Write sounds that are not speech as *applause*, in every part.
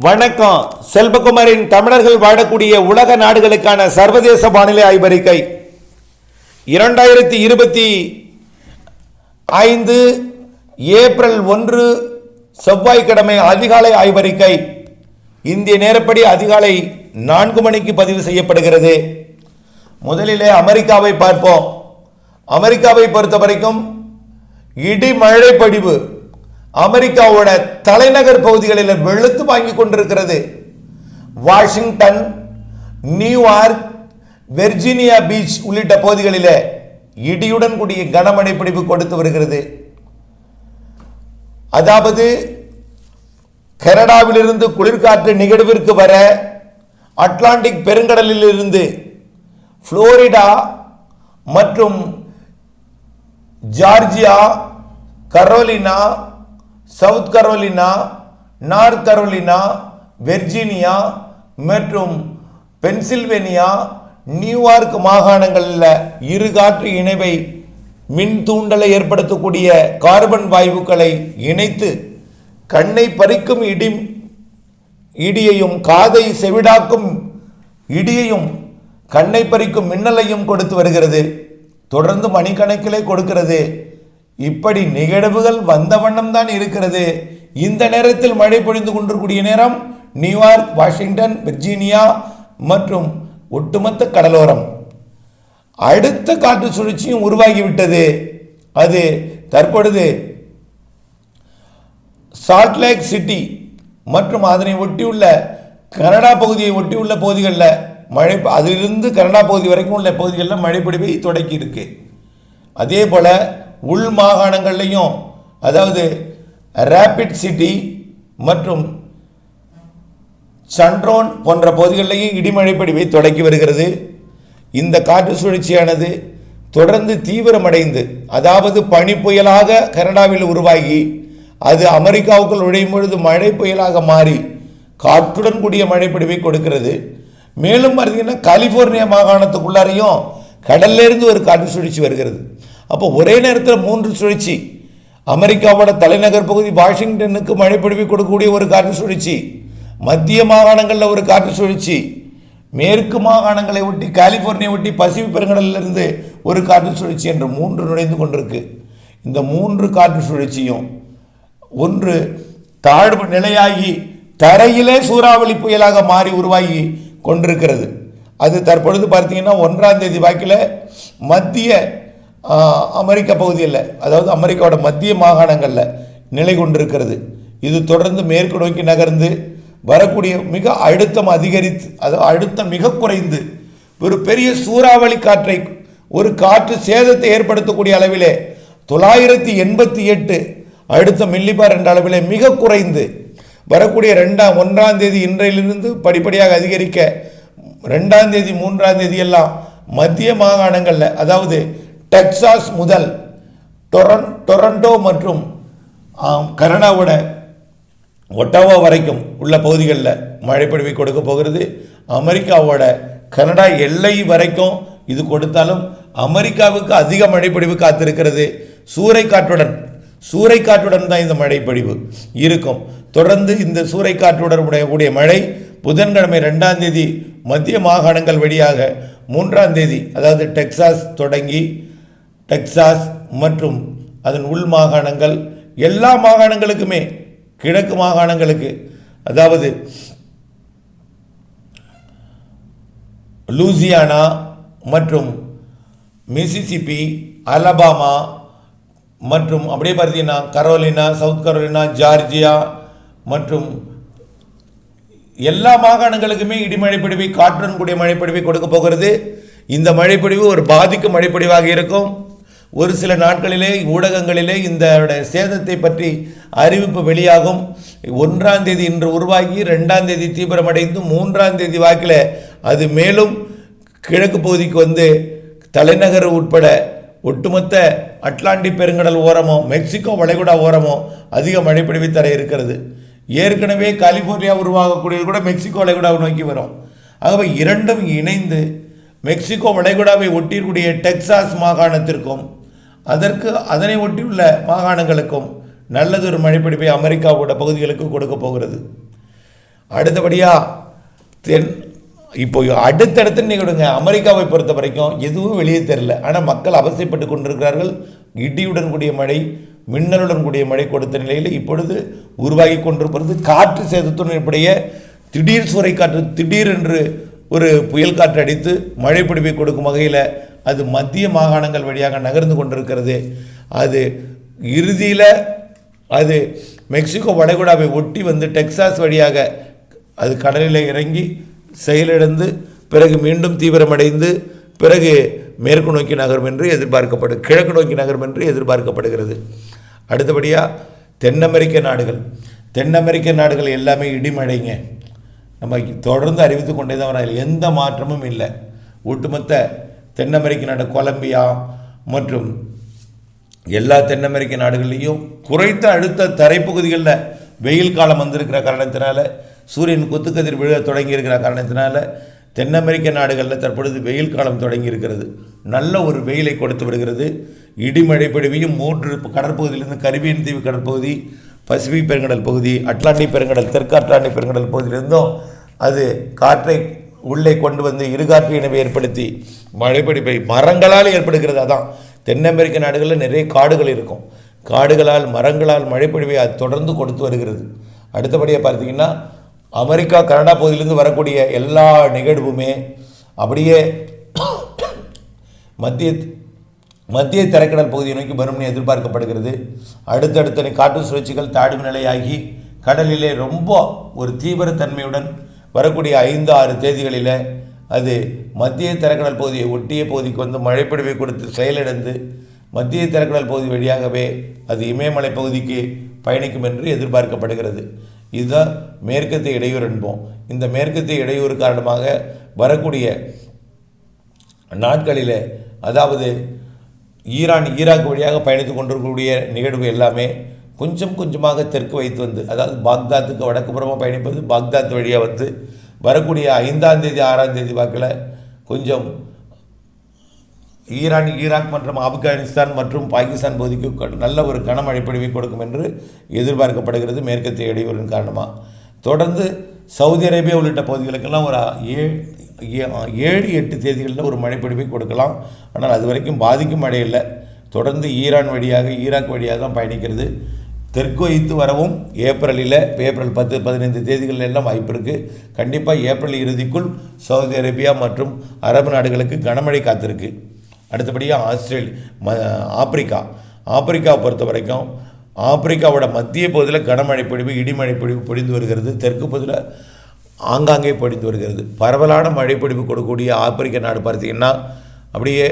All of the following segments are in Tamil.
வணக்கம். செல்வகுமாரின் தமிழர்கள் வாழக்கூடிய உலக நாடுகளுக்கான சர்வதேச வானிலை ஆய்வறிக்கை. இரண்டாயிரத்தி இருபத்தி ஐந்து ஏப்ரல் ஒன்று செவ்வாய்க்கிழமை அதிகாலை ஆய்வறிக்கை. இந்திய நேரப்படி அதிகாலை நான்கு மணிக்கு பதிவு செய்யப்படுகிறது. முதலிலே அமெரிக்காவை பார்ப்போம். அமெரிக்காவை பொறுத்த வரைக்கும் இடிமழை பொழிவு. அமெரிக்காவோட தலைநகர் பகுதிகளில் வெளுத்து வாங்கி கொண்டிருக்கிறது. வாஷிங்டன் நியூயார்க் வெர்ஜீனியா பீச் உள்ளிட்ட பகுதிகளில் இடியுடன் கூடிய கனமழை பிடிப்பு கொடுத்து வருகிறது. அதாவது கனடாவிலிருந்து குளிர்காற்று நிகழ்விற்கு வர அட்லாண்டிக் பெருங்கடலில் இருந்து புளோரிடா மற்றும் Georgia Carolina South Carolina North Carolina Virginia மற்றும் பென்சில்வேனியா நியூயார்க் மாகாணங்களில் இரு காற்று இணைவை மின் தூண்டலை ஏற்படுத்தக்கூடிய கார்பன் வாயுக்களை இணைத்து கண்ணை பறிக்கும் இடி இடியையும் காதை செவிடாக்கும் இடியையும் கண்ணை பறிக்கும் மின்னலையும் கொடுத்து வருகிறது. தொடர்ந்து மணிக்கணக்கிலே கொடுக்கிறது. இப்படி நிகழ்வுகள் வந்த வண்ணம் தான் இருக்கிறது. இந்த நேரத்தில் மழை பொழிந்து கொண்டிருக்கூடிய நேரம் நியூயார்க் வாஷிங்டன் விர்ஜீனியா மற்றும் ஒட்டுமொத்த கடலோரம். அடுத்த காற்று சுழற்சியும் உருவாகிவிட்டது. அது தற்பொழுது சால்ட்லேக் சிட்டி மற்றும் அதனை ஒட்டியுள்ள கனடா பகுதியை ஒட்டியுள்ள பகுதிகளில் மழை அதிலிருந்து கனடா பகுதி வரைக்கும் உள்ள பகுதிகளில் மழைப்பிடிப்பை தொடக்கி இருக்கு அதே போல் உள் மாகாணங்கள்லையும் அதாவது ரேபிட் சிட்டி மற்றும் சன்ட்ரோன் போன்ற பகுதிகளிலேயும் இடிமழை பிடிவை தொடக்கி வருகிறது. இந்த காற்று சுழற்சியானது தொடர்ந்து தீவிரமடைந்து அதாவது பனி புயலாக கனடாவில் உருவாகி அது அமெரிக்காவுக்குள் நுழையும் பொழுது மழை புயலாக மாறி காற்றுடன் கூடிய மழைப்பிடிவை கொடுக்கிறது. மேலும் பார்த்தீங்கன்னா கலிஃபோர்னியா மாகாணத்துக்குள்ளாரையும் கடல்லேருந்து ஒரு காற்று சுழற்சி வருகிறது. அப்போ ஒரே நேரத்தில் மூன்று சுழற்சி. அமெரிக்காவோட தலைநகர் பகுதி வாஷிங்டனுக்கு மழைப்பிடிவை கொடுக்கக்கூடிய ஒரு காற்று சுழற்சி. மத்திய மாகாணங்களில் ஒரு காற்று சுழற்சி. மேற்கு மாகாணங்களை ஒட்டி கலிஃபோர்னியா ஒட்டி பசிபிக் பெருங்கடலிலிருந்து ஒரு காற்று சுழற்சி என்று மூன்று நுழைந்து கொண்டிருக்கு. இந்த மூன்று காற்று சுழற்சியும் ஒன்று தாழ்வு நிலையாகி தரையிலே சூறாவளி புயலாக மாறி உருவாகி கொண்டிருக்கிறது. அது தற்பொழுது பார்த்தீங்கன்னா ஒன்றாம் தேதி வாக்கில் மத்திய அமெரிக்க பகுதியில் அதாவது அமெரிக்காவோட மத்திய மாகாணங்களில் நிலை கொண்டிருக்கிறது. இது தொடர்ந்து மேற்கு நோக்கி நகர்ந்து வரக்கூடிய மிக அழுத்தம் அதிகரித்து அதாவது அழுத்தம் மிக குறைந்து ஒரு பெரிய சூறாவளி காற்றை ஒரு காற்று சேதத்தை ஏற்படுத்தக்கூடிய அளவிலே தொள்ளாயிரத்தி எண்பத்தி எட்டு அடுத்த மில்லிபார் என்ற அளவிலே மிக குறைந்து வரக்கூடிய ரெண்டாம் ஒன்றாம் தேதி இன்றையிலிருந்து படிப்படியாக அதிகரிக்க ரெண்டாம் தேதி மூன்றாம் தேதி எல்லாம் மத்திய மாகாணங்களில் அதாவது டெக்சாஸ் முதல் டொரன் டொரண்டோ மற்றும் கனடாவோட ஒட்டாவா வரைக்கும் உள்ள பகுதிகளில் மழைப்பொழிவை கொடுக்க போகிறது. அமெரிக்காவோட கனடா எல்லை வரைக்கும் இது கொடுத்தாலும் அமெரிக்காவுக்கு அதிக மழைப்பொழிவு காத்திருக்கிறது. சூறைக்காற்றுடன் சூறைக்காற்றுடன் தான் இந்த மழைப்பொழிவு இருக்கும். தொடர்ந்து இந்த சூறைக்காற்றுடன் உடைய கூடிய மழை புதன்கிழமை ரெண்டாம் தேதி மத்திய மாகாணங்கள் வழியாக மூன்றாம் தேதி அதாவது டெக்சாஸ் தொடங்கி டெக்சாஸ் மற்றும் அதன் உள் மாகாணங்கள் எல்லா மாகாணங்களுக்குமே கிழக்கு மாகாணங்களுக்கு அதாவது லூசியானா மற்றும் மிசிசிபி அலபாமா மற்றும் அப்படியே பார்த்தீங்கன்னா கரோலினா சவுத் கரோலினா ஜார்ஜியா மற்றும் எல்லா மாகாணங்களுக்குமே இடிமழை காற்றுடன் கூடிய மழைப்பிடிவை கொடுக்க போகிறது. இந்த மழைப்பிடிவு ஒரு பாதிக்கும் மழைப்பிடிவாக இருக்கும். ஒரு சில நாட்களிலே ஊடகங்களிலே இந்த சேதத்தை பற்றி அறிவிப்பு வெளியாகும். ஒன்றாம் தேதி இன்று உருவாகி ரெண்டாம் தேதி தீவிரமடைந்து மூன்றாம் தேதி வாக்கில் அது மேலும் கிழக்கு பகுதிக்கு வந்து தலைநகர் உட்பட ஒட்டுமொத்த அட்லாண்டிக் பெருங்கடல் ஓரமோ மெக்சிகோ வளைகுடா ஓரமோ அதிக மழைப்பொழிவை தர இருக்கிறது. ஏற்கனவே கலிஃபோர்னியா உருவாகக்கூடியது கூட மெக்சிகோ வளைகுடாவை நோக்கி வரும். ஆகவே இரண்டும் இணைந்து மெக்சிகோ வளைகுடாவை ஒட்டியிருக்கூடிய டெக்சாஸ் மாகாணத்திற்கும் அதற்கு அதனை ஒட்டியுள்ள மாகாணங்களுக்கும் நல்லதொரு மழைப்பிடிப்பை அமெரிக்காவோட பகுதிகளுக்கு கொடுக்க போகிறது. அடுத்தபடியாக தென் இப்போ அடுத்தடுத்து நிகழ்வுங்க அமெரிக்காவை பொறுத்த வரைக்கும் எதுவும் வெளியே தெரில ஆனால் மக்கள் அவசியப்பட்டு கொண்டிருக்கிறார்கள். இடியுடன் கூடிய மழை மின்னலுடன் கூடிய மழை கொடுத்த நிலையில் இப்பொழுது உருவாகி கொண்டிருப்பது காற்று சேதத்துடைய திடீர் சூறைக்காற்று திடீர் என்று ஒரு புயல் காற்று அடித்து மழை பிடிப்பை கொடுக்கும் வகையில் அது மத்திய மாகாணங்கள் வழியாக நகர்ந்து கொண்டிருக்கிறது. அது இறுதியில் அது மெக்சிகோ வளைகுடாவை ஒட்டி வந்து டெக்சாஸ் வழியாக அது கடலில் இறங்கி செயலிழந்து பிறகு மீண்டும் தீவிரமடைந்து பிறகு மேற்கு நோக்கி நகரும் என்று எதிர்பார்க்கப்படு கிழக்கு நோக்கி நகரும் என்று எதிர்பார்க்கப்படுகிறது. அடுத்தபடியாக தென் அமெரிக்க நாடுகள். தென் அமெரிக்க நாடுகள் எல்லாமே இடிமழைங்க. நம்ம தொடர்ந்து அறிவித்து கொண்டே தான் வராங்க. எந்த மாற்றமும் இல்லை. ஒட்டுமொத்த தென் அமெரிக்க நாடு கொலம்பியா மற்றும் எல்லா தென் அமெரிக்க நாடுகள்லேயும் குறைத்த அழுத்த தரைப்பகுதிகளில் வெயில் காலம் வந்திருக்கிற காரணத்தினால சூரியன் குத்துக்கதிர் விழ தொடங்கியிருக்கிற காரணத்தினால தென் அமெரிக்க நாடுகளில் தற்பொழுது வெயில் காலம் தொடங்கி இருக்கிறது நல்ல ஒரு வெயிலை கொடுத்து விடுகிறது இடிமழை பொழிவையும் மூன்று கடற்பகுதியிலிருந்து கரிபியன் தீவு கடற்பகுதி பசிபிக் பெருங்கடல் பகுதி அட்லாண்டிக் பெருங்கடல் தெற்கு அட்லாண்டிக் பெருங்கடல் பகுதியிலிருந்தும் அது காற்றை உள்ளே கொண்டு வந்து இருகாற்று இணைவை ஏற்படுத்தி மழைப்பிடிப்பை மரங்களால் ஏற்படுகிறது. அதான் தென் அமெரிக்க நாடுகளில் நிறைய காடுகள் இருக்கும். காடுகளால் மரங்களால் மழைப்பொழிவை அது தொடர்ந்து கொடுத்து வருகிறது. அடுத்தபடியாக பார்த்தீங்கன்னா அமெரிக்கா கனடா பகுதியிலிருந்து வரக்கூடிய எல்லா நிகழ்வுமே அப்படியே *coughs* மத்திய மத்திய தரைக்கடல் பகுதியை நோக்கி வரும்னு எதிர்பார்க்கப்படுகிறது. அடுத்தடுத்த காற்று சுழற்சிகள் தாழ்வு நிலையாகி கடலிலே ரொம்ப ஒரு தீவிரத்தன்மையுடன் வரக்கூடிய ஐந்து ஆறு தேதிகளில் அது மத்திய தரக்கடல் பகுதியை ஒட்டிய பகுதிக்கு வந்து மழைப்பிடிவை கொடுத்து செயலிழந்து மத்திய தரக்கடல் பகுதி வழியாகவே அது இமயமலை பகுதிக்கு பயணிக்கும் என்று எதிர்பார்க்கப்படுகிறது. இதுதான் மேற்கத்திய இடையூறு என்போம். இந்த மேற்கத்திய இடையூறு காரணமாக வரக்கூடிய நாட்களில் அதாவது ஈரான் ஈராக் வழியாக பயணித்து கொண்டிருக்கக்கூடிய நிகழ்வு எல்லாமே கொஞ்சம் கொஞ்சமாக தெற்கு வைத்து வந்து அதாவது பாக்தாத்துக்கு வடக்கு புறமாக பயணிப்பது பாக்தாத் வழியாக வந்து வரக்கூடிய ஐந்தாம் தேதி ஆறாம் தேதி வாக்கில் கொஞ்சம் ஈரான் ஈராக் மற்றும் ஆப்கானிஸ்தான் மற்றும் பாகிஸ்தான் பகுதிக்கு நல்ல ஒரு கனமழை பொழிவை கொடுக்கும் என்று எதிர்பார்க்கப்படுகிறது மேற்கத்திய இடையூறின் காரணமாக தொடர்ந்து சவுதி அரேபியா உள்ளிட்ட பகுதிகளுக்கெல்லாம் ஒரு ஏழு எட்டு தேதிகளில் ஒரு மழைப்பொழிவை கொடுக்கலாம். ஆனால் அது வரைக்கும் பாதிக்கும் மழை இல்லை. தொடர்ந்து ஈரான் வழியாக ஈராக் வழியாக தான் பயணிக்கிறது. தெற்கு வைத்து வரவும் ஏப்ரலில் ஏப்ரல் பத்து பதினைந்து தேதிகள் எல்லாம் வாய்ப்பு இருக்குது கண்டிப்பாக ஏப்ரல் இறுதிக்குள் சவுதி அரேபியா மற்றும் அரபு நாடுகளுக்கு கனமழை காத்திருக்கு. அடுத்தபடியாக ஆஸ்திரேலி ம ஆப்பிரிக்கா. ஆப்பிரிக்காவை பொறுத்த வரைக்கும் ஆப்பிரிக்காவோட மத்திய பகுதியில் கனமழை பொழிவு இடிமழை பொழிவு பொழிந்து வருகிறது. தெற்கு பகுதியில் ஆங்காங்கே பொழிந்து வருகிறது. பரவலான மழைப்பொழிவு கொடுக்கக்கூடிய ஆப்பிரிக்க நாடு பார்த்தீங்கன்னா அப்படியே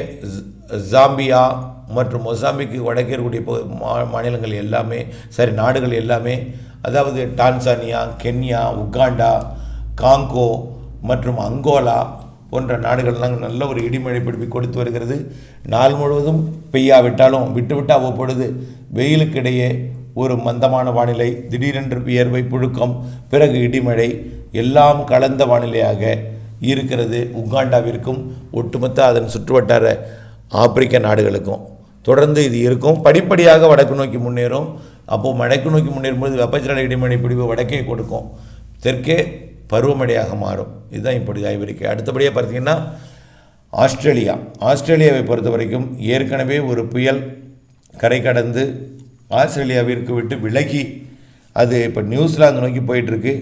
ஜாம்பியா மற்றும் மொசாம்பிக்கு வடக்கே இருக்கக்கூடிய மா மாநிலங்கள் எல்லாமே சரி நாடுகள் எல்லாமே அதாவது டான்சானியா கென்யா உகாண்டா காங்கோ மற்றும் அங்கோலா போன்ற நாடுகள்லாம் நல்ல ஒரு இடிமழை பிடிப்பு கொடுத்து வருகிறது. நாள் முழுவதும் பெய்யாவிட்டாலும் விட்டுவிட்டு அவ்வப்பொழுது வெயிலுக்கிடையே ஒரு மந்தமான வானிலை திடீரென்று வியர்வை புழுக்கம் பிறகு இடிமழை எல்லாம் கலந்த வானிலையாக இருக்கிறது உகாண்டாவிற்கும் ஒட்டுமொத்த அதன் சுற்றுவட்டார ஆப்பிரிக்க நாடுகளுக்கும். தொடர்ந்து இது இருக்கும். படிப்படியாக வடக்கு நோக்கி முன்னேறும். அப்போது வடக்கு நோக்கி முன்னேறும்போது வெப்பச்சலன இடிமழை பிடிவு வடக்கே கொடுக்கும். தெற்கே பருவமழையாக மாறும். இதுதான் இப்படி ஆய்வறிக்கை. அடுத்தபடியாக பார்த்தீங்கன்னா ஆஸ்திரேலியா. ஆஸ்திரேலியாவை பொறுத்த வரைக்கும் ஏற்கனவே ஒரு புயல் கரை கடந்து ஆஸ்திரேலியாவிற்கு விட்டு விலகி அது இப்போ நியூசிலாந்து நோக்கி போயிட்டுருக்கு.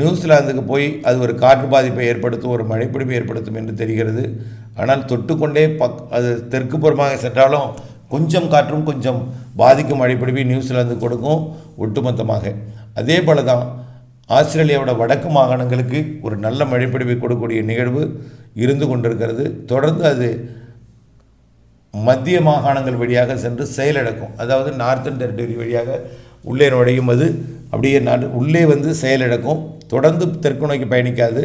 நியூசிலாந்துக்கு போய் அது ஒரு காற்று பாதிப்பை ஏற்படுத்தும் ஒரு மழைப்பிடிப்பை ஏற்படுத்தும் என்று தெரிகிறது. ஆனால் தொட்டுக்கொண்டே பக் அது தெற்கு புறமாக சென்றாலும் கொஞ்சம் காற்றும் கொஞ்சம் பாதிக்கும் மழைப்பிடிப்பை நியூசிலாந்து கொடுக்கும் ஒட்டுமொத்தமாக. அதே போல தான் ஆஸ்திரேலியாவோட வடக்கு மாகாணங்களுக்கு ஒரு நல்ல மழைப்பிடிப்பை கொடுக்கக்கூடிய நிகழ்வு இருந்து கொண்டிருக்கிறது. தொடர்ந்து அது மத்திய மாகாணங்கள் வழியாக சென்று செயலிழக்கும். அதாவது நார்த்தன் டெரிட்டரி வழியாக உள்ளே நுழையும் அது. அப்படியே நாடு உள்ளே வந்து செயலிழக்கும். தொடர்ந்து தெற்கு நோக்கி பயணிக்காது.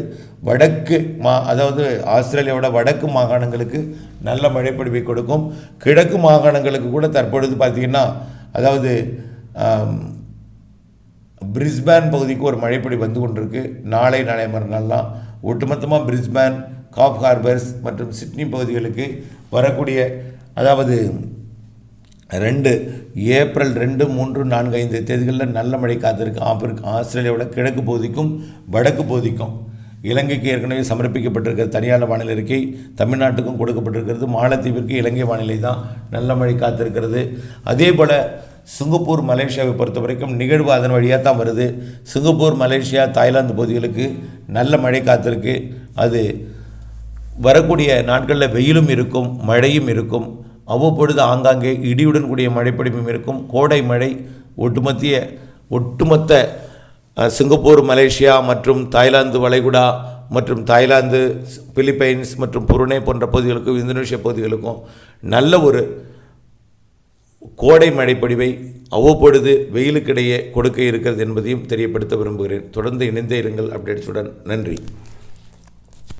வடக்கு மா அதாவது ஆஸ்திரேலியாவோட வடக்கு மாகாணங்களுக்கு நல்ல மழைப்பொழிவை கொடுக்கும். கிழக்கு மாகாணங்களுக்கு கூட தற்பொழுது பார்த்திங்கன்னா அதாவது பிரிஸ்பேன் பகுதிக்கு ஒரு மழைப்பொழி வந்து கொண்டிருக்கு. நாளை நாளை மறுநாள்லாம் ஒட்டுமொத்தமாக பிரிஸ்பேன் காப் ஹார்பர்ஸ் மற்றும் சிட்னி பகுதிகளுக்கு வரக்கூடிய அதாவது ரெண்டு ஏப்ரல் ரெண்டு மூன்று நான்கு ஐந்து தேதிகளில் நல்ல மழை காத்திருக்கு ஆப்பிரிக்க ஆஸ்திரேலியாவோட கிழக்கு பகுதிக்கும் வடக்கு பகுதிக்கும். இலங்கைக்கு ஏற்கனவே சமர்ப்பிக்கப்பட்டிருக்கிற தனியார் வானிலை அறிக்கை தமிழ்நாட்டுக்கும் கொடுக்கப்பட்டிருக்கிறது. மாலத்தீவிற்கு இலங்கை வானிலை தான் நல்ல மழை காத்திருக்கிறது. அதே போல் சிங்கப்பூர் மலேசியாவை பொறுத்த வரைக்கும் நிகழ்வு அதன் வழியாக தான் வருது. சிங்கப்பூர் மலேசியா தாய்லாந்து பகுதிகளுக்கு நல்ல மழை காத்திருக்கு. அது வரக்கூடிய நாட்களில் வெயிலும் இருக்கும் மழையும் இருக்கும். அவ்வப்பொழுது ஆங்காங்கே இடியுடன் கூடிய மழைப்பொழிவும் இருக்கும். கோடை மழை ஒட்டுமத்திய ஒட்டுமொத்த சிங்கப்பூர் மலேசியா மற்றும் தாய்லாந்து வளைகுடா மற்றும் தாய்லாந்து பிலிப்பைன்ஸ் மற்றும் புருனே போன்ற பகுதிகளுக்கும் இந்தோனேஷிய பகுதிகளுக்கும் நல்ல ஒரு கோடை மழைப்பொழிவை அவ்வப்பொழுது வெயிலுக்கிடையே கொடுக்க இருக்கிறது என்பதையும் தெரியப்படுத்த விரும்புகிறேன். தொடர்ந்து இணைந்தே இருங்கள். அப்டேட்ஸுடன் நன்றி.